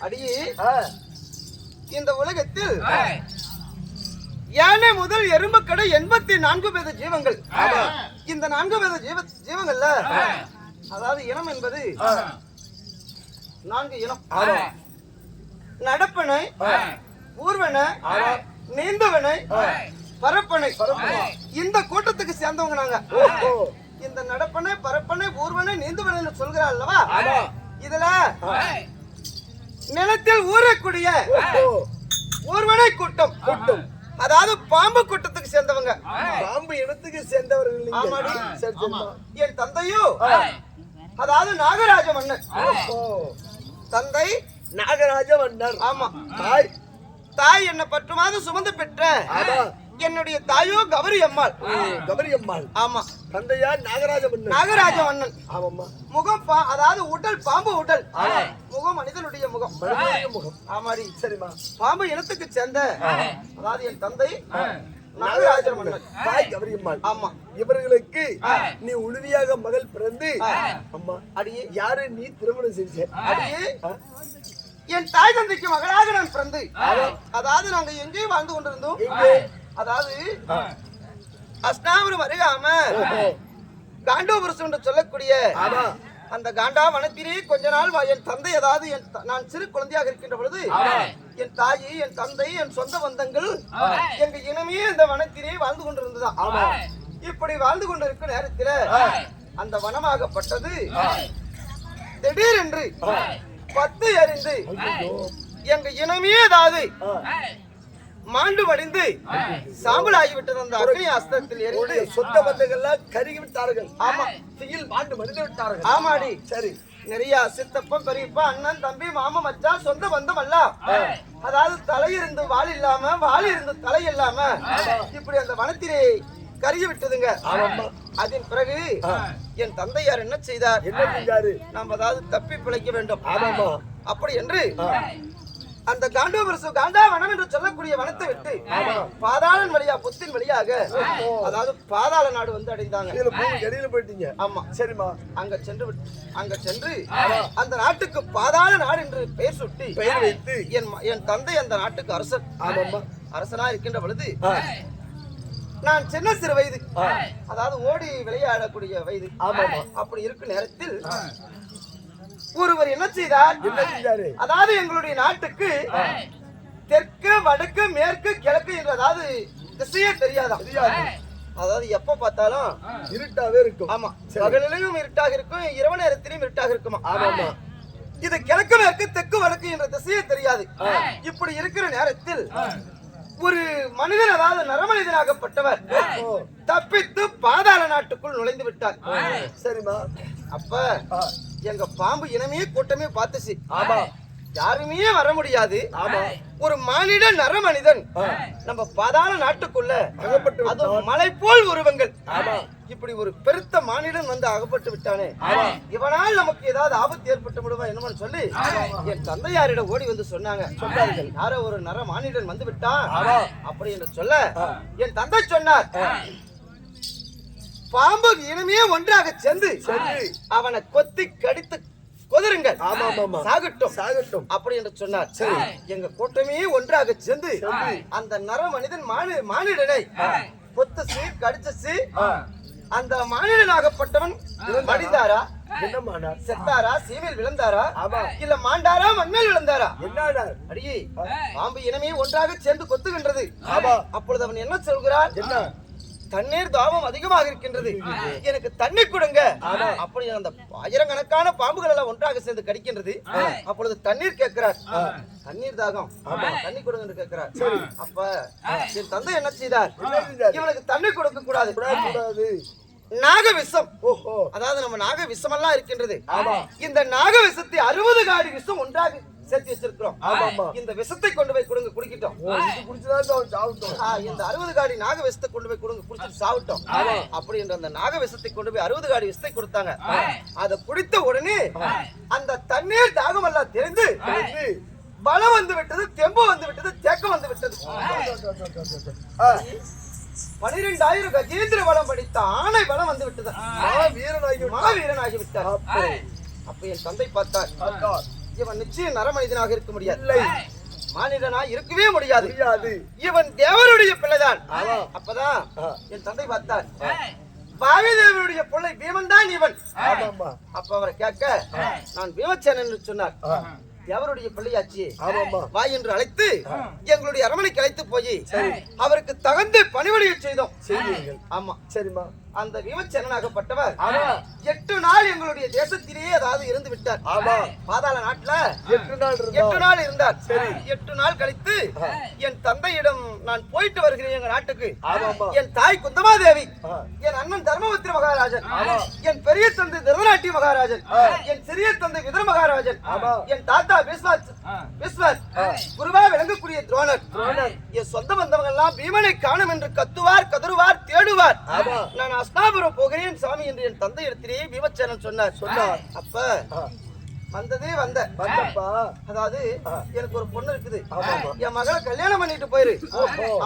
அடியே. ஆ, இந்த உலகத்தில் யானை முதல் எறும்பு கடை எண்பத்தி நான்கு பேத ஜீவங்கள். இந்த நான்கு பேத ஜீவ ஜீவங்கள்ல அதாவது இனம் என்பது நான்கு இனம். நடப்பனை ஊர்வனை நீந்தவனை பரப்பனை. இந்த கூட்டத்துக்கு சேர்ந்தவங்க நாங்க. இந்த நடப்பனை பரப்பனை ஊர்வனை நீந்துவனை சொல்கிறா அல்லவா? இதுல நிலத்தில் ஊறக்கூடிய ஓஹோ ஊர்வனை கூட்டம் கூட்டம். அதாவது பாம்பு கூட்டத்துக்கு சேர்ந்தவங்க. பாம்பு இனத்துக்கு சேர்ந்தவர்கள் என் தந்தையோ? அதாவது நாகராஜ மன்னன். ஓஹோ தந்தை நாகராஜ மன்னர். ஆமா. தாய். தாய் என்ன பத்து மாதம் சுமந்து பெற்ற. என்னுடைய தாயோ கௌரி அம்மாள். கபரி அம்மாள். ஆமா. தந்தையார் நாகராஜ நாகராஜ மன்னன். ஆமாம்மா. முகம் பா- அதாவது உடல் பாம்பு உடல். முகம் மனிதனுடைய முகம். முகம். ஆமாடி. சரிம்மா. பாம்பு இனத்துக்கு சேர்ந்த அதாவது என் தந்தை நாகராஜ மன்னன். தாய் கபரி அம்மாள். ஆமா. இவர்களுக்கு நீ உறுதியாக மகள் பிறந்து அம்மா அடியே யாரு நீ திருமணம் செஞ்ச? அடியே. என் தாய் தந்தைக்கு மகளாக நான் பிறந்து. அதாவது நாங்க எங்கே வாழ்ந்து கொண்டிருந்தோம்? அதாவது அஸ்னாபுரம் அருகாம காண்டோபுரசம் என்று சொல்லக்கூடிய. அந்த காண்டா வனத்திலே கொஞ்ச நாள் என் தந்தை அதாவது என் நான் சிறு குழந்தையாக இருக்கின்ற பொழுது என் தாயி என் தந்தை என் சொந்த பந்தங்கள் எங்க இனமே இந்த வனத்திலே வாழ்ந்து கொண்டிருந்ததா? இப்படி வாழ்ந்து கொண்டிருக்கும் நேரத்தில அந்த வனமாகப்பட்டது. திடீரென்று பத்து எறிந்து எங்க இனமே அதாவது மாண்டு வடிந்து சாம்பல் ஆகிவிட்டது அந்த அக்னி அஸ்தத்தில் எரிந்து சொந்த பந்தங்கள்லாம் கருகி விட்டார்கள் ஆமா. தீயில் மாண்டு மடிந்து விட்டார்கள். ஆமாடி. சரி. நிறைய சித்தப்பன் பெரியப்பா அண்ணன் தம்பி மாமா மச்சான் சொந்த பந்தம் அல்ல. அதாவது தலை இருந்து வால் இல்லாம வால் இருந்து தலை இல்லாம இப்படி அந்த வனத்திலே கருகி விட்டதுங்க அதன் பிறகு என் தந்தையார் என்ன செய்தார்? என்ன செஞ்சாரு நாம் அதாவது தப்பி பிழைக்க வேண்டும். ஆமாமா அப்படி என்று அந்த காண்டோபரசு காண்டா வனம் என்று சொல்லக்கூடிய வனத்தை விட்டு பாதாளன் வழியா புத்தின் வழியாக அதாவது பாதாள நாடு வந்து அடைந்தாங்க. இடையில போயிட்டீங்க. ஆமா. சரிம்மா. அங்க சென்று அங்க சென்று அந்த நாட்டுக்கு பாதாள நாடு என்று பெயர் சுட்டி பெயர் வைத்து. என் என் தந்தை அந்த நாட்டுக்கு அரசன் ஆமாம்மா. அரசனா இருக்கின்ற பொழுது நான் சின்ன சிறு வயது. அதாவது ஓடி விளையாடக்கூடிய வயது. ஆமாமா அப்படி இருக்கும் நேரத்தில் ஒருவர் என்ன செய்தார்? அதாவது எங்களுடைய நாட்டுக்கு தெற்கு வடக்கு மேற்கு கிழக்கு என்று அதாவது திசையே தெரியாது? அதாவது எப்ப பார்த்தாலும் இருட்டாவே இருக்கும். ஆமா. பகலிலும் இருட்டாக இருக்கும் இரவு நேரத்திலும் இருட்டாக இருக்குமா? ஆமாமா. இது கிழக்கு மேற்கு தெற்கு வடக்கு என்ற திசையே தெரியாது. இப்படி இருக்கிற நேரத்தில் ஒரு மனிதன் அதாவது நரமனிதனாகப்பட்டவர். தப்பித்து பாதாள நாட்டுக்குள் நுழைந்து விட்டார். சரிம்மா. அப்ப எங்க பாம்பு இனமே கூட்டமே பார்த்துச்சு. ஆமா. யாருமே வர முடியாது. ஆமா. ஒரு மானிட நரமனிதன் நம்ம பாதாள நாட்டுக்குள்ள மலை போல் உருவங்கள். ஆமா. இப்படி ஒரு பெருத்த மானிடன் வந்து அகப்பட்டு விட்டானே. இவனால் நமக்கு ஏதாவது ஆபத்து ஏற்பட்டு விடுவா என்னமோ சொல்லி என் தந்தையாரிடம் ஓடி வந்து சொன்னாங்க. சொன்னார்கள் யாரோ ஒரு நர மானிடன் வந்து விட்டான். அப்படி என்று சொல்ல என் தந்தை சொன்னார். பாம்பு இனமே ஒன்றாக சேர்ந்து அவனை கொத்தி கடித்து கொதருங்கள். சாகட்டும். சாகட்டும். அப்படி என்று சொன்னார். சரி. எங்க கூட்டமே ஒன்றாக சேர்ந்து அந்த நர மனிதன் மானி மானிடனை பொத்தச்சு கடிச்சச்சு அந்த மானிடனாகப்பட்டவன் மடிந்தாரா? என்னமானார் செத்தாரா? சீமையில் விழுந்தாரா? ஆமா. இல்ல மாண்டாரா? மண்ணில் விழுந்தாரா? அடியே பாம்பு இனமே ஒன்றாக சேர்ந்து கொத்துகின்றது. ஆமா. அப்பொழுது அவன் என்ன சொல்கிறான்? என்ன? தண்ணீர் தாபம் அதிகமாக இருக்கின்றது. எனக்கு தண்ணி கொடுங்க. அப்படி அந்த ஆயிரக்கணக்கான பாம்புகள் எல்லாம் ஒன்றாக சேர்ந்து கடிக்கின்றது. அப்பொழுது தண்ணீர் கேட்கிறார். தண்ணீர் தாகம். தண்ணி கொடுங்க என்று கேட்கிறார். அப்ப என் தந்தை என்ன செய்தார்? இவனுக்கு தண்ணி கொடுக்க கூடாது. கூடாது. நாக விஷம் ஓஹோ. அதாவது நம்ம நாக விஷமெல்லாம் இருக்கின்றது இந்த நாக விஷத்தை அறுபது காடி விஷம் ஒன்றாக சேர்த்து வச்சிருக்கிறோம். இந்த விஷத்தை கொண்டு போய் கொடுங்க குடிக்கிட்டோம். இந்த அறுபது காடி நாக விஷத்தை கொண்டு போய் கொடுங்க குடிச்சிட்டு சாப்பிட்டோம் அப்படி என்ற அந்த நாக விஷத்தை கொண்டு போய் அறுபது காடி விஷத்தை கொடுத்தாங்க. அதை குடித்த உடனே அந்த தண்ணீர் தாகம் எல்லாம் தெரிந்து பலம் வந்து விட்டது தெம்பு வந்து விட்டது தேக்கம் வந்து ஆ, பனிரெண்டாயிரம் கஜேந்திர பலம் படித்த ஆணை பலம் வந்து விட்டது. வீரனாகி விட்டான். மாவீரனாகி விட்டார். அப்ப என் தந்தை பார்த்தார். இவன் நிச்சயம் நரமனிதனாக இருக்க முடியாது. மானிடனா இருக்கவே முடியாது. இவன் தேவருடைய பிள்ளைதான். அப்பதான். என் தந்தை பார்த்தார். பாவி தேவருடைய பிள்ளை பீமன் தான் இவன். அப்ப அவரை கேட்க நான் பீமச்சேனன் சொன்னார். ஆ, தேவருடைய பிள்ளையாச்சு? ஆமாம்மா. வா என்று அழைத்து எங்களுடைய அரமனைக்கு அழைத்து போய் அவருக்கு தகுந்த பணிவழியை செய்தோம். ஆமா. சரிம்மா. அந்த விமச்சேனனாகப்பட்டவர். ஆமா. எட்டு நாள் எங்களுடைய தேசத்திலேயே அதாவது இருந்து விட்டார். ஆமா. பாதாள நாட்டுல எட்டு நாள் எட்டு நாள் இருந்தார். எட்டு நாள் கழித்து என் தந்தையிடம் நான் போயிட்டு வருகிறேன் எங்க நாட்டுக்கு. என் தாய் குந்தமாதேவி ஆ, என் அண்ணன் தர்மபுத்திர மகாராஜன் என் பெரிய தந்தை திருநாட்டி மகாராஜன் என் சிறிய தந்தை விதர மகாராஜன். என் தாத்தா விஸ்வாஸ் விஸ்வாஸ் குருவா விளங்கக்கூடிய துரோணர். என் சொந்த பந்தவங்க எல்லாம் பீமனை காணும் என்று கத்துவார் கதறுவார் தேடுவார். நான் அஸ்தாபுரம் போகிறேன் சாமி என்று என் தந்தை இடத்திலேயே பீமச்சேனன் சொன்னார் சொன்னார். அப்ப வந்ததே வந்த. வந்தப்பா. அதாவது எனக்கு ஒரு பொண்ணு இருக்குது. என் மகளை கல்யாணம் பண்ணிட்டு போயிரு.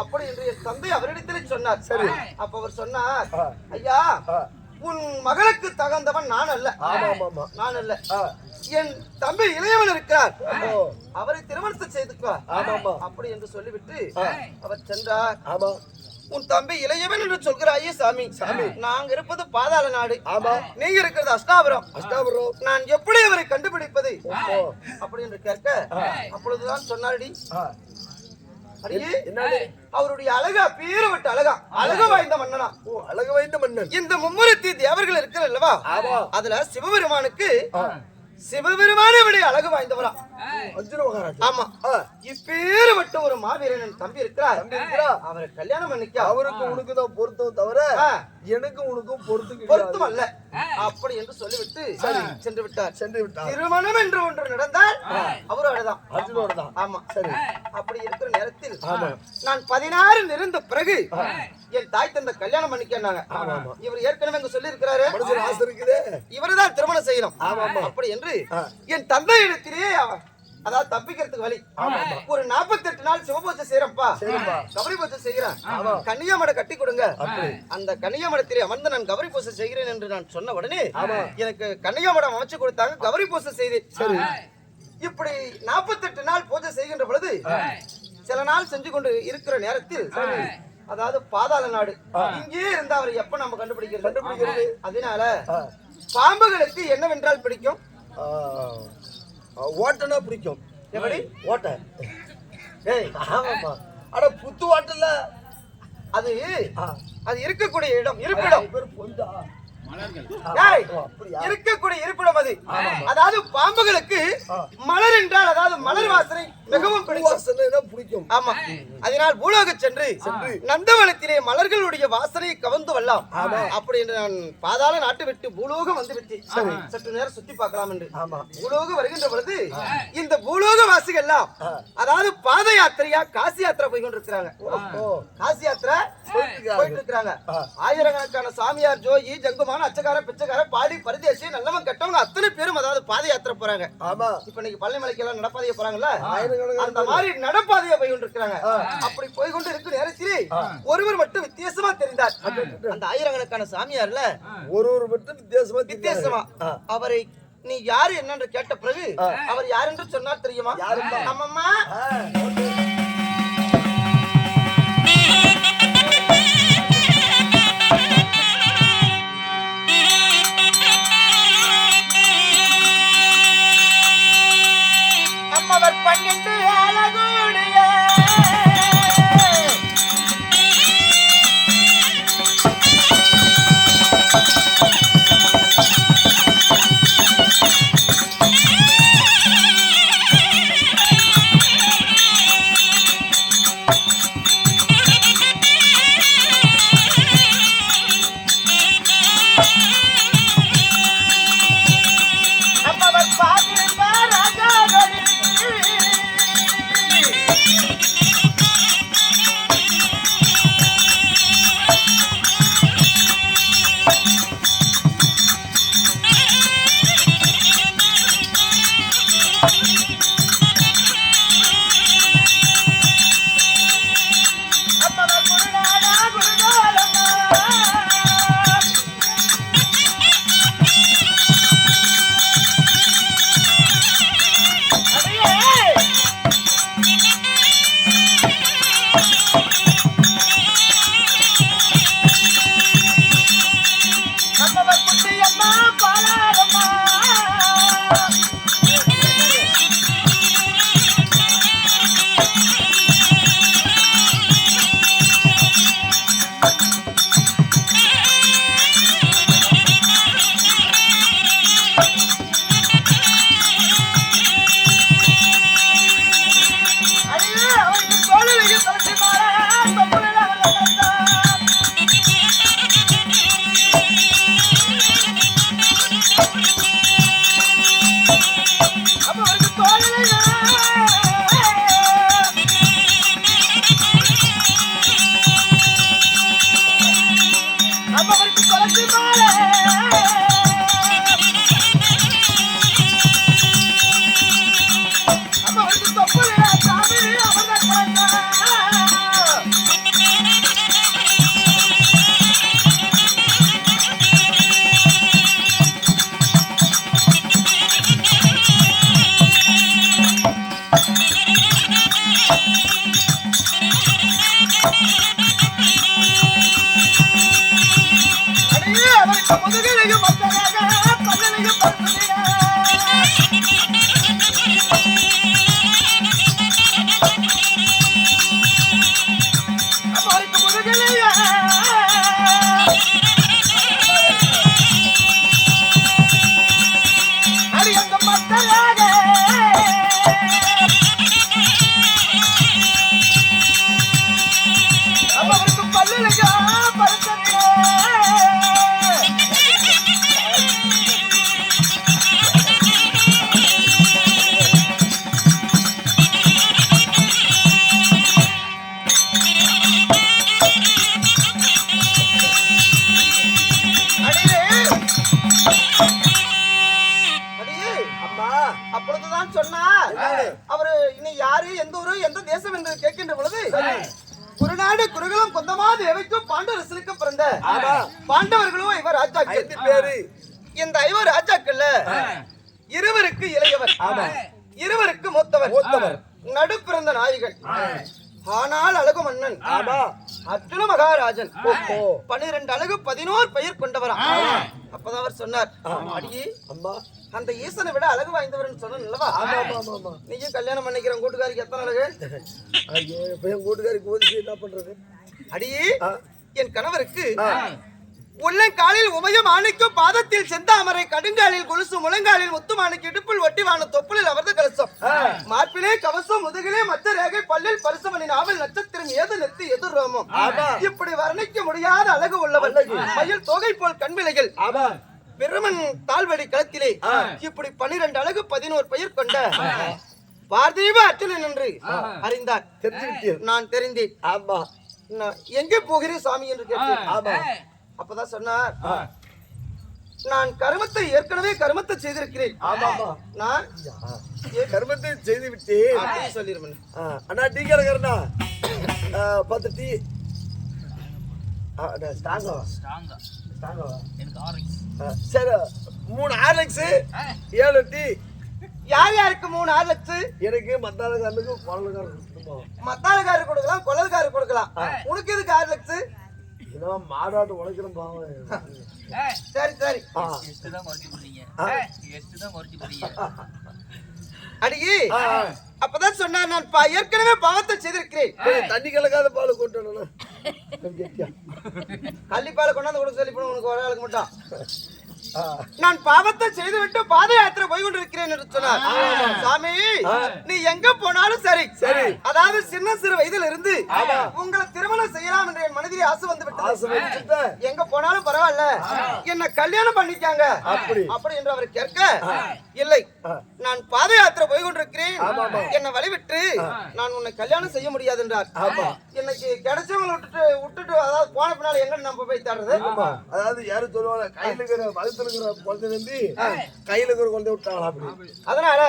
அப்படி என்று என் தந்தை அவரிடத்திலே சொன்னார். சரி. அப்ப அவர் சொன்னார். ஐயா உன் மகளுக்கு தகுந்தவன் நான் அல்ல. நான் அல்ல. என் தம்பி இளையவன் இருக்கிறார். அவரை திருமணத்தை செய்துக்கோ ஆமாமா அப்படி என்று சொல்லிவிட்டு. அவர் சென்றார். உன் தம்பி இளையவன் என்று சொல்கிறாயே சாமி. சாமி நாங்க இருப்பது பாதாள நாடு. ஆமா. நீங்க இருக்கிறது அஷ்டாபுரம். அஷ்டாபுரம். நான் எப்படி அவரை கண்டுபிடிப்பது. அப்படி என்று கேட்க அப்பொழுதுதான் சொன்னாடி. அவருடைய அழகா பேருவட்ட அழகா அழகு வாய்ந்த மன்னனா. ஓ அழகு வாய்ந்த மன்னன். இந்த மும்முரத்தி தேவர்கள் இருக்கிற அல்லவா. அதுல சிவபெருமானுக்கு சிவபெருமானை விட அழகு வாய்ந்தவரா. அர்ஜுன மகாராஜா ஆமா. ஆ, இப்பேறுபட்ட ஒரு மாவீரன் தம்பி இருக்கிறார். தம்பி இருக்கிறா? அவரை கல்யாணம் பண்ணிக்க. அவருக்கு உனக்கு தான் பொருத்தம் தவிர. எனக்கு உனக்கும் பொருத்தம் பொருத்தம் அல்ல. அப்படி என்று சொல்லிவிட்டு சென்று விட்டார். சென்று விட்டார். திருமணம் என்று ஒன்று நடந்தால் அர்ஜுனோட தான் ஆமா. சரி. அப்படி இருக்கிற நேரத்தில் ஆமா. நான் பதினாறு நெருந்த பிறகு என் தாய் தந்த கல்யாணம் பண்ணிக்கனாங்க இவர் ஏற்கனவே அங்க சொல்லி இருக்கிறாரு ஆசை இருக்குதே. இவர்தான் திருமணம் செய்யணும். அப்படி என்று. என் தந்தை இடத்திலே அவ- அதாவது தப்பிக்கிறதுக்கு வழி. ஒரு 48 நாள் சிவபூஜை செய்யறப்பா. கபரி பூஜை செய்கிறேன். கன்னியாமடை கட்டி கொடுங்க. அந்த கன்னியாமடத்திலே அமர்ந்து நான் கபரி பூஜை செய்கிறேன் என்று நான் சொன்ன உடனே எனக்கு கன்னியாமடம் அமைச்சு கொடுத்தாங்க. கபரி பூஜை செய்தேன். சரி. இப்படி 48 நாள் பூஜை செய்கின்ற பொழுது சில நாள் செஞ்சு கொண்டு இருக்கிற நேரத்தில் அதாவது பாதாள நாடு. இங்கே இருந்து அவர் எப்ப நம்ம கண்டுபிடிக்கிறது? கண்டுபிடிக்கிறது? அதனால பாம்புகளுக்கு என்னவென்றால் பிடிக்கும்? ஓட்டனா பிடிக்கும். எப்படி? ஓட்ட. ஏய் ஆமாப்பா. அட புத்து ஓட்டல அது ஆ. அது இருக்கக்கூடிய இடம் இருப்பிடம். பேர் பொந்தா. இருக்கக்கூடிய இருப்பிடம் அது. அதாவது பாம்புகளுக்கு மலர் என்றால் அதாவது மலர் வாசனை மிகவும் பிடிக்கும். வாசனை பிடிக்கும். ஆமா. அதனால் பூலோக சென்று நந்தவனத்திலே மலர்களுடைய வாசனையை கவர்ந்து வரலாம். அப்படி என்று நான் பாதாள நாட்டு விட்டு பூலோகம் வந்து விட்டு சற்று நேரம் சுத்தி பார்க்கலாம் என்று. ஆமா. பூலோகம் வருகின்ற பொழுது இந்த பூலோக வாசிகள் எல்லாம் அதாவது பாத யாத்திரையா காசி யாத்திரை போய் கொண்டிருக்கிறாங்க காசி யாத்திரை போயிட்டு இருக்கிறாங்க ஆயிரக்கணக்கான சாமியார் ஜோகி ஜங்குமான அச்சக்கார பிச்சைக்கார பாடி பரதேசி நல்லவன் கெட்டவங்க அத்தனை பேரும் அதாவது பாத யாத்திரை போறாங்க. ஆமா. இப்ப இன்னைக்கு பள்ளிமலைக்கு எல்லாம் நடப்பாதைய போறாங்கல்ல? அந்த மாதிரி நடப்பாதைய போய் கொண்டிருக்கிறாங்க. அப்படி போய் கொண்டு இருக்கும் நேரத்திலே ஒருவர் மட்டும் வித்தியாசமா தெரிந்தார். அந்த ஆயிரக்கணக்கான சாமியார்ல ஒரு ஒரு மட்டும் வித்தியாசமா வித்தியாசமா. அவரை நீ யாரு என்னன்னு கேட்ட பிறகு அவர் யார் என்று சொன்னார் தெரியுமா? நம்மம்மா நம்மவர் அப்பொழுதுதான் சொன்னார். அவரு இனி யாரு எந்த ஊரு எந்த தேசம் என்று கேட்கின்ற பொழுது குருநாடு குருகுலம் கொந்தமா தேவைக்கும் பாண்டரசனுக்கும் பிறந்த பாண்டவர்களும் இவர் ராஜாக்கள் ஐந்து பேரு. இந்த ஐவர் ராஜாக்கள்ல இருவருக்கு இளையவர். இருவருக்கு மூத்தவர். மூத்தவர். நடு பிறந்த நாயகன் ஆனால் அழகு மன்னன். ஆமா அர்ஜுன மகாராஜன். ஓஹோ. பன்னிரண்டு அழகு பதினோரு பெயர் கொண்டவரா அப்பதான் அவர் சொன்னார். அடியே அம்மா அந்த ஈசனை விட அழகு வாய்ந்தவர்னு ஆமா ஆமா நீயும் கல்யாணம் பண்ணிக்கிற கூட்டுக்காரிக்கு எத்தனை அழகு? ஐயோ என் கூட்டுக்காரிக்கு ஒதுக்கி என்ன பண்றது அடியே. என் கணவருக்கு. உள்ளங்காலில் உமையும் ஆணைக்கும் பாதத்தில் செந்தாமரை கடுங்காலில் கொலுசு முழங்காலில் முத்துமானுக்கு இடுப்பில் ஒட்டிவான தொப்புளில் அவரது கலசம். மார்பிலே கவசம் முதுகிலே மச்ச ரேகை பல்லில் பரிசமணி நாவல் நட்சத்திரம் ஏது நெத்து எது ரோமம். இப்படி வர்ணிக்க முடியாத அழகு உள்ளவர் மயில் தொகை போல் கண்விலைகள் பெருமன் தாழ்வடி களத்திலே இப்படி பனிரெண்டு அழகு பதினோரு பெயர் கொண்ட பார்தீப அர்ஜுனன் என்று அறிந்தார். நான் தெரிந்தேன். ஆமா. எங்கே போகிறேன் சாமி என்று கேட்டேன். ஆமா. அப்பதான் சொன்னார். நான் கருமத்தை ஏற்கனவே கருமத்தை செய்திருக்கிறேன். நான் கர்மத்தை செய்து சொல்லிருவேன் ஆ, அண்ணா டீ கடைக்காரண்ணா பத்து டீ. ஸ்ட்ராங்கா ஸ்ட்ராங்கா. ஸ்ட்ராங்கா எனக்கு ஆரஞ்சு ஆ, சரி மூணு ஆர்எக்ஸ் ஏழு டீ. யார் யாருக்கு மூணு ஆறு லட்சம் எனக்கு மத்தாளக்காரனுக்கு குழந்தைக்காரனுக்கு மத்தாளக்காரர் கொடுக்கலாம் குழல்காரர் கொடுக்கலாம். உனக்கு எதுக்கு ஆறு லட்சம் இன்னும் மாடாட்டு உழைக்கிறோம் பாவம் சரி சரி. எட்டு தான் குறைச்சி போடுறீங்க. எட்டு தான் குறைச்சி போடுறீங்க. அடியே ஆ, ஆ. அப்பதான் சொன்னார் நான் ஏற்கனவே பாவத்தை செய்திருக்கிறேன். தண்ணி கலக்காத பால் கொண்டு வரணும். கள்ளிப்பால கொண்டாந்து கொடுக்க சொல்லி போன உனக்கு ஒரு ஆளுக்கு மட்டும். நான் பாவத்தை செய்துவிட்டு பாத யாத்திரை போய் கொண்டிருக்கிறேன் என்று சொன்னார். சாமி. நீ எங்க போனாலும் சரி. சரி. அதாவது சின்ன சிறு வயதில் இருந்து உங்களை திருமணம் செய்யலாம் என்று என் மனதிலே ஆசை வந்து விட்டது. எங்க போனாலும் பரவாயில்ல. என்ன கல்யாணம் பண்ணிக்காங்க. அப்படி. என்று அவர் கேட்க இல்லை நான் பாத யாத்திரை போய் கொண்டிருக்கிறேன் என்னை வழிவிட்டு நான் உன்னை கல்யாணம் செய்ய முடியாது என்றார். இன்னைக்கு கிடைச்சவங்களை விட்டுட்டு விட்டுட்டு அதாவது போன பின்னால எங்க நம்ம போய் தேடுறது ஆமா. அதாவது யாரும் சொல்லுவாங்க கையில இருக்கிற இருக்கிற நம்பி கையில இருக்கிற குழந்தை விட்டாங்களா அப்படி? அதனால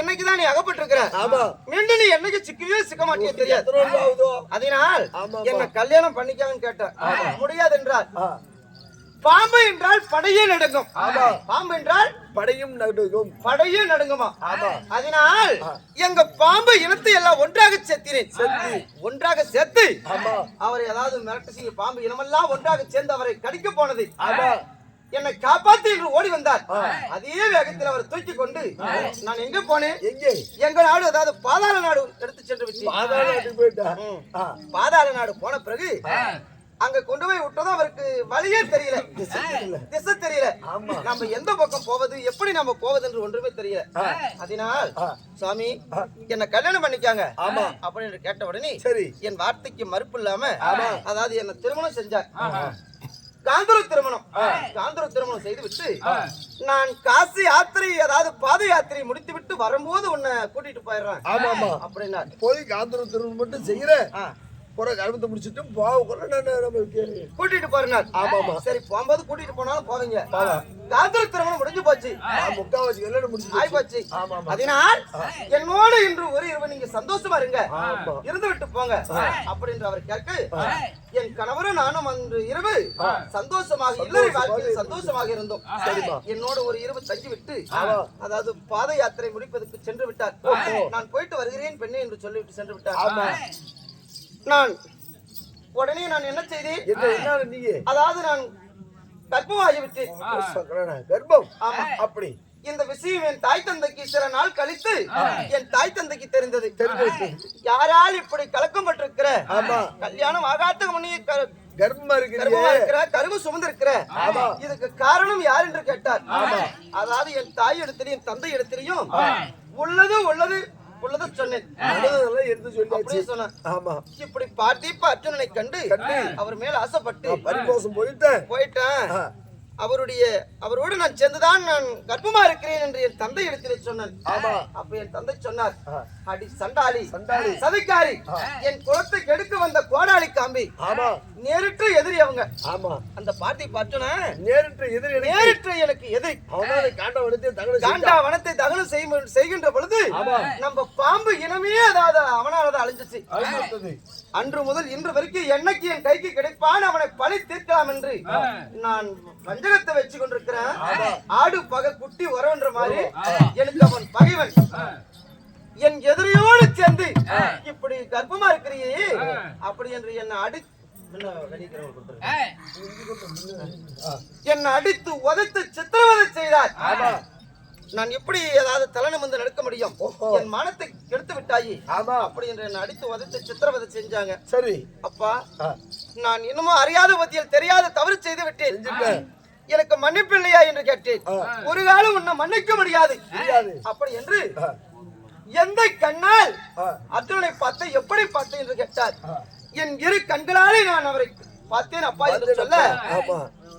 இன்னைக்குதான் நீ அகப்பட்டிருக்கிற. ஆமா. மீண்டும் நீ என்னைக்கு சிக்கவே சிக்க மாட்டியே தெரியாது. அதனால் என்ன கல்யாணம் பண்ணிக்கான்னு கேட்ட முடியாது என்றார் ஆ, பாம்பு என்றால் படையே நடுங்கும். ஆமா. பாம்பு என்றால் படையும் நடுக்கும் படையே நடுங்குமா? ஆமா. அதனால் எங்க பாம்பு இனத்தை எல்லாம் ஒன்றாக சேர்த்தினேன். ஒன்றாக சேர்த்து ஆமா. அவரை ஏதாவது மிரட்டு செய்ய பாம்பு இனமெல்லாம் ஒன்றாக சேர்ந்து அவரை கடிக்க போனது. ஆமா. என்னை காப்பாத்து என்று ஓடி வந்தார். அதே வேகத்தில் அவர் தூக்கி கொண்டு நான் எங்க போனேன்? எங்கே? எங்க நாடு அதாவது பாதாள நாடு எடுத்து சென்று போயிட்டா? ம். ஆ, பாதாள நாடு போன பிறகு அங்க கொண்டு போய் விட்டதும் அவருக்கு வழியே தெரியல. திசை தெரியல. நம்ம எந்த பக்கம் போவது எப்படி நம்ம போவது என்று ஒன்றுமே தெரியல. அதனால் சாமி என்ன கல்யாணம் பண்ணிக்காங்க. ஆமா. அப்படின்னு கேட்ட உடனே சரி. என் வார்த்தைக்கு மறுப்பு இல்லாம அதாவது என்ன திருமணம் செஞ்சார். காந்தர திருமணம். காந்தர திருமணம் செய்து விட்டு நான் காசி யாத்திரை அதாவது பாத யாத்திரை முடித்து விட்டு வரும்போது உன்னை கூட்டிட்டு போயிடுறேன். அப்படின்னா போய் காந்திரம் திருமணம் மட்டும் செய்யற. ஆ. புற கருமத்தை முடிச்சிட்டு போக கூட நான் நமக்கு கூட்டிட்டு போறேன் ஆமா, ஆமா. சரி போகும்போது கூட்டிட்டு போனாலும் போவீங்க. போவா. காதல் திருமணம் முடிஞ்சு போச்சு. முக்காவாசி கல்யாணம் முடிச்சு ஆய் போச்சு அதனால் என்னோடு இன்று ஒரு இரவு நீங்க சந்தோஷமா இருங்க. இருந்து விட்டு போங்க. அப்படின்னு அவர் கேட்க என் கணவரும் நானும் அன்று இரவு சந்தோஷமாக இல்லறை வாழ்க்கையில் சந்தோஷமாக இருந்தோம். என்னோட ஒரு இரவு தங்கி விட்டு. அதாவது பாத யாத்திரை முடிப்பதற்கு சென்று விட்டார். நான் போயிட்டு வருகிறேன் பெண்ணே என்று சொல்லிவிட்டு சென்று விட்டார். நான் உடனே நான் என்ன செய்தேன்? அதாவது நான் கர்ப்பமாகிவிட்டேன். கர்ப்பம். ஆமா. அப்படி. இந்த விஷயம் என் தாய் தந்தைக்கு சில நாள் கழித்து என் தாய் தந்தைக்கு தெரிந்தது. யாரால் இப்படி கலக்கம் பட்டிருக்கிற ஆமா. கல்யாணம் ஆகாத முன்னே க- கர்ப்பமா இருக்கிற கருவு சுமந்திருக்கிற. ஆமா. இதுக்கு காரணம் யார் என்று கேட்டார். அதாவது என் தாய் இடத்திலையும் என் தந்தை இடத்திலையும் உள்ளது உள்ளது உள்ளது சொன்னேன். எடுத்து சொல்லியாச்சு. அப்படியே சொன்னேன். ஆமா. இப்படி இப்ப அர்ஜுனனை கண்டு கண்டு. அவர் மேல் ஆசைப்பட்டு பரிபோசம் போயிட்டேன். போயிட்டேன். அவருடைய அவரோடு நான் சேர்ந்துதான் நான் கர்ப்பமா இருக்கிறேன் என்று என் தந்தை இடத்திலே சொன்னேன். அப்ப என் தந்தை சொன்னார். அடி சண்டாளி சண்டாளி. சதிக்காரி என் குலத்தை கெடுக்க வந்த கோடாளி காம்பி. நேரிட்டு எதிரி அவங்க. அந்த பாட்டி பார்த்தோன்னா நேரிட்டு எதிரி எனக்கு. நேரிட்டு எனக்கு எதிரி. காண்ட வனத்தை தகன காண்டா வனத்தை தகனம் செய்யும் செய்கின்ற பொழுது. நம்ம பாம்பு இனமே அதாவது அவனால அழிஞ்சிச்சு. அன்று முதல் இன்று வரைக்கும் என்னைக்கு என் கைக்கு கிடைப்பான் அவனை பழி தீர்க்கலாம் என்று நான் பஞ்சகத்தை வச்சு கொண்டிருக்கிறேன் ஆடு பகை குட்டி உறவுன்ற மாதிரி எனக்கு அவன் பகைவன். என் எதிரியோடு சேர்ந்து இப்படி கர்ப்பமா இருக்கிறியே அப்படி என்று என்னை அடி என்ன அடித்து உதைத்து சித்திரவதை செய்தார் நான் எப்படி ஏதாவது தலை நிமிர்ந்து நடக்க முடியும். என் மனத்தை கெடுத்து விட்டாயே. ஆமா. அப்படி என்று என்னை அடித்து உதைத்து சித்திரவதை செஞ்சாங்க. சரி. அப்பா நான் இன்னமும் அறியாத பத்தியில் தெரியாத தவறு செய்து விட்டேன். எனக்கு மன்னிப்பு இல்லையா என்று கேட்டேன். ஒரு காலம் உன்னை மன்னிக்க முடியாது. அப்படி என்று எந்த கண்ணால் அர்ஜுனனை பார்த்த எப்படி பார்த்தேன் என்று கேட்டார். என் இரு கண்களாலே நான் அவரை பார்த்தேன் அப்பா என்று சொல்ல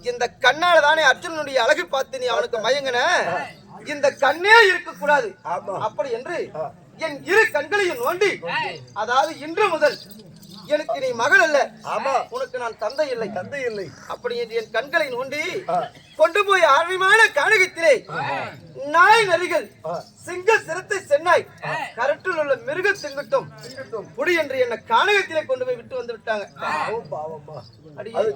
இந்த கண்ணால தானே அர்ஜுனனுடைய அழகு பார்த்து நீ அவனுக்கு மயங்கின? இந்த கண்ணே இருக்க கூடாது. அப்படி என்று. என் இரு கண்களையும் நோண்டி. அதாவது இன்று முதல் எனக்கு நீ மகள் அல்ல. ஆமா. உனக்கு நான் தந்தை இல்லை தந்தை இல்லை. அப்படி என்று என் கண்களை நோண்டி. கொண்டு போய் ஆழ்விமான கானகத்திலே நாய் நரிகள். சிங்க சிறுத்தை சென்னாய். கரட்டில் உள்ள மிருக திங்கட்டும். புடி என்று என்னை கானகத்திலே கொண்டு போய் விட்டு வந்து விட்டாங்க.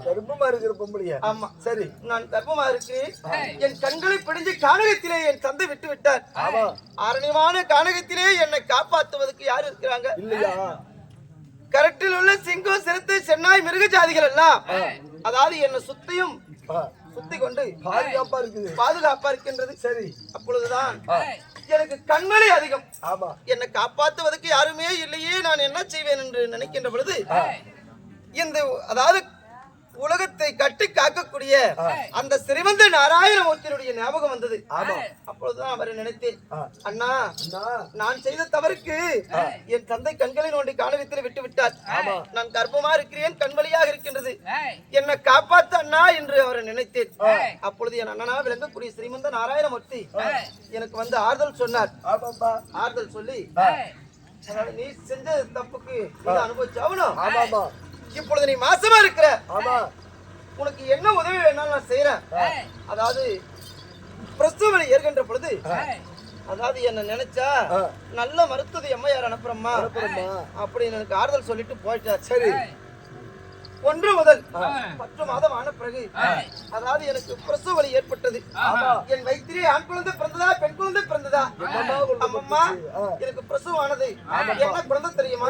கர்ப்பமா இருக்கிற பொம்பளையா? ஆமா. சரி. நான் கர்ப்பமா இருக்கிறேன் என் கண்களை பிடிஞ்சு கானகத்திலே என் தந்தை விட்டு விட்டார். அரணியமான கானகத்திலே என்னை காப்பாத்துவதற்கு யார் இருக்கிறாங்க? இல்லையா? கரட்டில் உள்ள சிங்கம் சிறுத்தை சென்னாய் மிருக ஜாதிகள் எல்லாம். அதாவது என்னை சுத்தியும் சுத்தி கொண்டு பாதுகாப்பா இருக்குது. பாதுகாப்பா இருக்கின்றது. சரி. அப்பொழுதுதான் எனக்கு கண்மணி அதிகம். ஆமா. என்னை காப்பாத்துவதற்கு யாருமே இல்லையே. நான் என்ன செய்வேன் என்று நினைக்கின்ற பொழுது இந்த அதாவது உலகத்தை கட்டி காக்கக்கூடிய அந்த சிறுவந்த நாராயணமூர்த்தியினுடைய ஞாபகம் வந்தது. அப்பொழுதுதான் அவரை நினைத்தேன். அண்ணா அண்ணா. நான் செய்த தவறுக்கு என் தந்தை கண்களை நோண்டி காணகத்தில் விட்டு விட்டார் நான் கர்ப்பமா இருக்கிறேன் கண்வழியாக இருக்கின்றது. என்னை காப்பாத்த அண்ணா என்று அவரை நினைத்தேன். அப்பொழுது என் அண்ணனா விளங்கக்கூடிய ஸ்ரீமந்த நாராயணமூர்த்தி எனக்கு வந்து ஆறுதல் சொன்னார். ஆறுதல் சொல்லி நீ செஞ்ச தப்புக்கு நீ அனுபவிச்சு ஆகணும் ஆமாமா இப்பொழுது நீ மாசமா இருக்கிற. ஆமா. உனக்கு என்ன உதவி வேணாலும் நான் செய்யறேன் அதாவது பிரசவ வலி ஏற்கின்ற பொழுது அதாவது என்ன நினைச்சா. நல்ல மருத்துவ எம்மையார் அனுப்புறம்மா. அப்படின்னு எனக்கு ஆறுதல் சொல்லிட்டு போயிட்டார். சரி. ஒன்று முதல் பத்து மாதம் ஆன பிறகு அதாவது எனக்கு பிரசவ வலி ஏற்பட்டது. என் வயிற்றிலே ஆண் குழந்தை பிறந்ததா பெண் குழந்தை பிறந்ததா? அம்மம்மா. எனக்கு பிரசவம் ஆனது. என்ன குழந்தை தெரியுமா?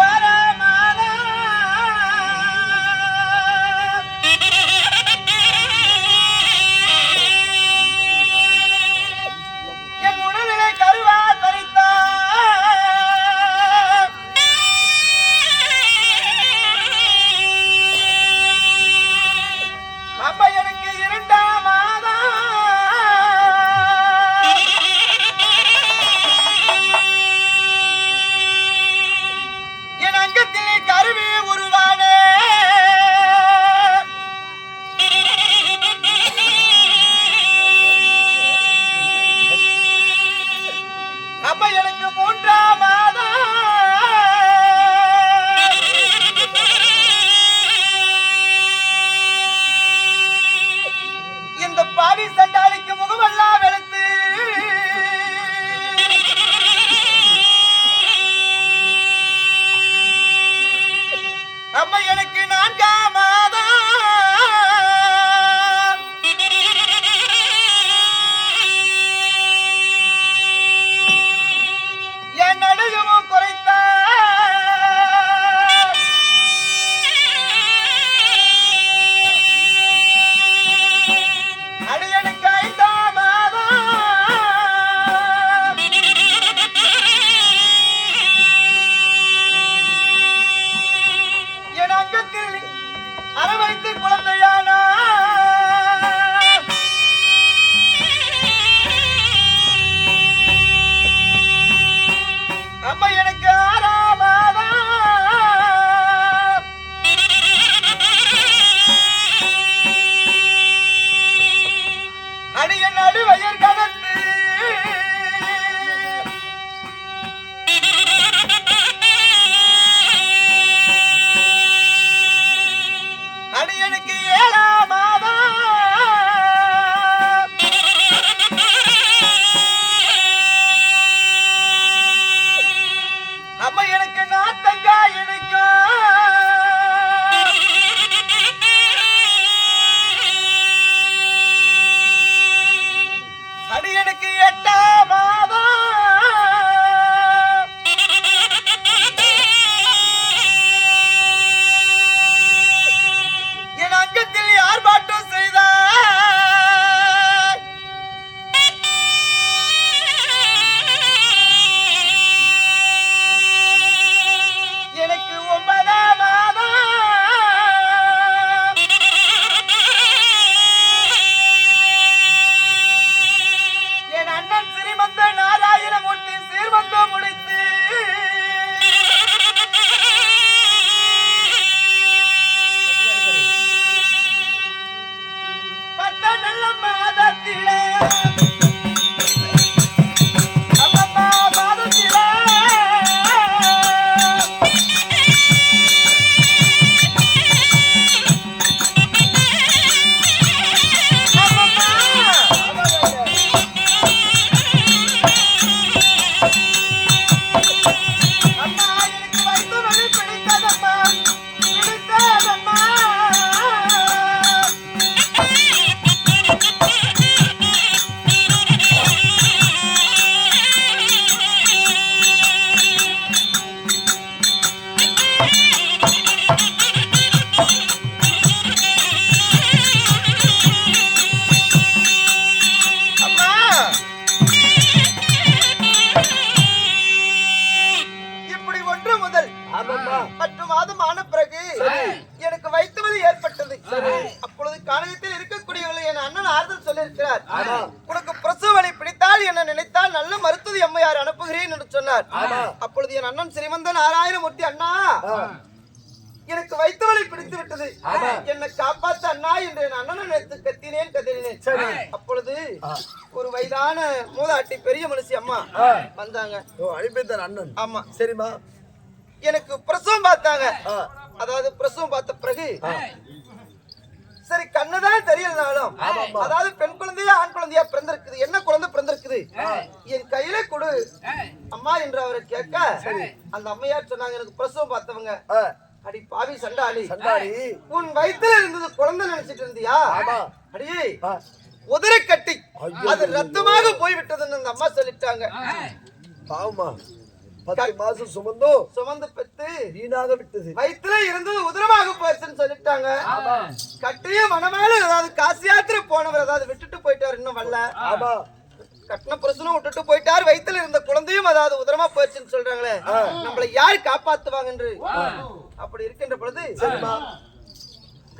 வந்தாங்க ஓ அனுப்பித்தார் அண்ணன். ஆமா. சரிம்மா. எனக்கு பிரசவம் பார்த்தாங்க. அதாவது பிரசவம் பார்த்த பிறகு. சரி கண்ணுதான் தெரியலனாலும். அதாவது பெண் குழந்தையா ஆண் குழந்தையா பிறந்திருக்குது. என்ன குழந்தை பிறந்திருக்குது? என் கையில கொடு. அம்மா என்று அவரை கேட்க அந்த அம்மையார் சொன்னாங்க எனக்கு பிரசவம் பார்த்தவங்க. அடி பாவி சண்டாளி. சண்டாடி உன் வயித்துல இருந்தது குழந்தை நினைச்சிட்டு இருந்தியா? ஆமா. அடி. ஆ, உதிரை கட்டி. அது ரத்தமாக போய்விட்டதுன்னு அந்த அம்மா சொல்லிட்டாங்க. பாவமா பத்து மாசம் சுமந்தோ சுமந்து பெத்து வீணாக விட்டது. வயித்துல இருந்தது உதிரமாக போயிருச்சுன்னு சொல்லிட்டாங்க. கட்டிய மனமேல ஏதாவது காசு யாத்திரை போனவர் ஏதாவது விட்டுட்டு போயிட்டாரு இன்னும் வரல. ஆமா. கட்டின புருஷனும் விட்டுட்டு போயிட்டார் வயித்துல இருந்த குழந்தையும் அதாவது உதிரமா போயிருச்சுன்னு சொல்றாங்களே. நம்மளை யார் காப்பாத்துவாங்க என்று அப்படி இருக்கின்ற பொழுது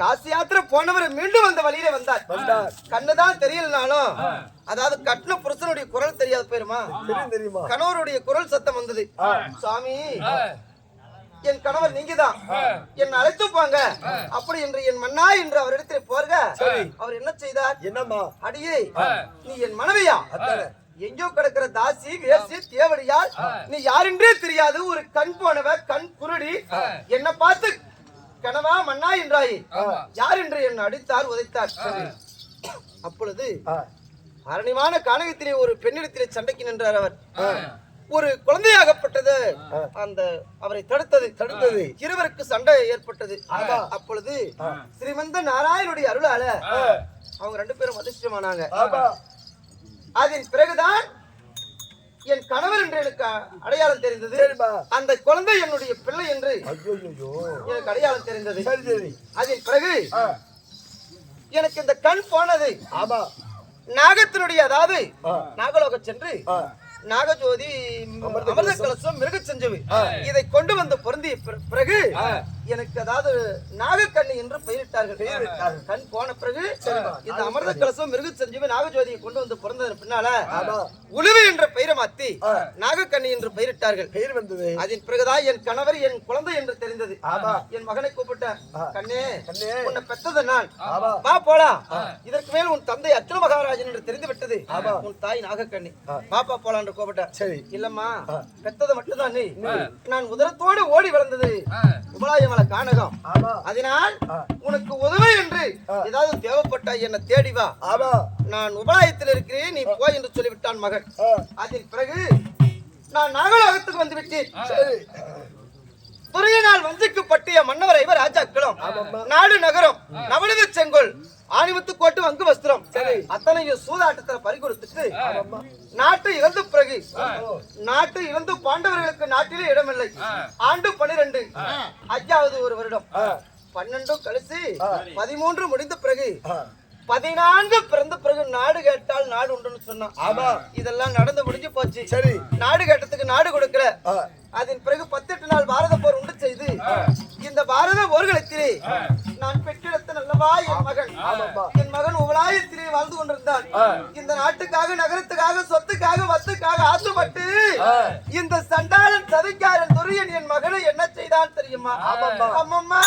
காசு யாத்திரை போனவர் மீண்டும் அந்த வழியில வந்தார். வந்தார் கண்ணுதான் தெரியலனாலும் அதாவது கட்டின புருஷனுடைய குரல் தெரியாது போயிருமா? தெரியும் தெரியுமா? கணவருடைய குரல் சத்தம் வந்தது. சுவாமி என் கணவர் நீங்கதான். என் அழைத்து போங்க அப்படி என்று என் மன்னா என்று அவரிடத்தில் போர்க அவர் என்ன செய்தார்? என்னம்மா? அடியே நீ என் மனைவியா? எங்கோ கிடக்கிற தாசி வேசி தேவடியால் நீ யாரென்றே தெரியாது. ஒரு கண் போனவ கண் குருடி. என்ன பார்த்து கனவா மன்னா என்றாயே. யார் என்று என்னை அடித்தார் உதைத்தார். அப்பொழுது அரணிமான கானகத்திலே ஒரு பெண்ணிடத்திலே சண்டைக்கு நின்றார் அவர். ஒரு குழந்தையாகப்பட்டது. அந்த அவரை தடுத்தது. தடுத்தது. இருவருக்கு சண்டை ஏற்பட்டது. அப்பொழுது ஸ்ரீமந்த நாராயணுடைய அருளால அவங்க ரெண்டு பேரும் அதிர்ஷ்டமானாங்க. அதன் பிறகுதான் என் கணவர் என்று எனக்கு அடையாளம் தெரிந்தது. அந்த குழந்தை என்னுடைய பிள்ளை என்று எனக்கு அடையாளம் தெரிந்தது. அதன் பிறகு எனக்கு இந்த கண் போனது. ஆமா. நாகத்தினுடைய அதாவது ஆ. நாகலோகம் சென்று நாகஜோதி அமிர்த கலசம். மிருக செஞ்சவு இதை கொண்டு வந்து பொருந்திய பிற- பிறகு எனக்கு அதாவது நாகக்கண்ணி என்று பெயரிட்டார்கள் கண் போன பிறகு இந்த அமிர்த கலசம் மிருக செஞ்சவு நாகஜோதியை கொண்டு வந்து பிறந்ததன் பின்னால உழுவு என்ற பெயரை மாத்தி நாகக்கண்ணி என்று பெயரிட்டார்கள். பெயர் வந்தது. அதன் பிறகுதான் என் கணவர் என் குழந்தை என்று தெரிந்தது. என் மகனை கூப்பிட்டேன் கண்ணே. உன்னை பெத்தது நான். வா போலாம் இதற்கு மேல் உன் தந்தை அர்ஜுன மகாராஜன் என்று தெரிந்து விட்டது. உன் தாய் நாகக்கண்ணி. பாப்பா போலாம் என்று கூப்பிட்டேன் சரி. இல்லம்மா பெத்தது மட்டும்தான் நான் உதரத்தோடு ஓடி வளர்ந்தது. உபலாயமலை கானகம். அதனால். உனக்கு உதவி என்று. ஏதாவது தேவைப்பட்டா என்னை தேடி வா. நான் உபாயத்தில் இருக்கிறேன் நீ போய் என்று சொல்லிவிட்டான் மகன். அதன் பிறகு நான் நாகலோகத்துக்கு வந்து விட்டேன். சரி. துறையினால் வஞ்சிக்கு பட்டிய மன்னவர் ஐவர் ராஜாக்களும். நாடு நகரம். நவநீத செங்கோல். ஆணிமுத்து கோட்டு வங்கு வஸ்திரம். சரி. அத்தனையும் சூதாட்டத்துல பறி கொடுத்துட்டு நாட்டு இழந்த பிறகு நாட்டு இழந்து பாண்டவர்களுக்கு நாட்டிலே இடமில்லை. ஆண்டு பனிரெண்டு. அஞ்சாவது ஒரு வருடம். பன்னெண்டும் கழிச்சு பதிமூன்று முடிந்த பிறகு பதினான்கு பிறந்த பிறகு நாடு கேட்டால் நாடு உண்டுன்னு சொன்னான் ஆமா இதெல்லாம் நடந்து முடிஞ்சு போச்சு. சரி. நாடு கேட்டதுக்கு நாடு கொடுக்கல. அதன் பிறகு பத்தெட்டு நாள் பாரத போர் உண்டு செய்து இந்த பாரத போர்க்களத்திலே நான் பெற்றெடுத்த நல்லவா என் மகன். என் மகன் உபலாயத்திலே வாழ்ந்து கொண்டிருந்தான். இந்த நாட்டுக்காக நகரத்துக்காக சொத்துக்காக வத்துக்காக ஆசைப்பட்டு இந்த சண்டாளன் சதிக்காரன் துரியன் என் மகனை என்ன செய்தான் தெரியுமா. அம்மம்மா.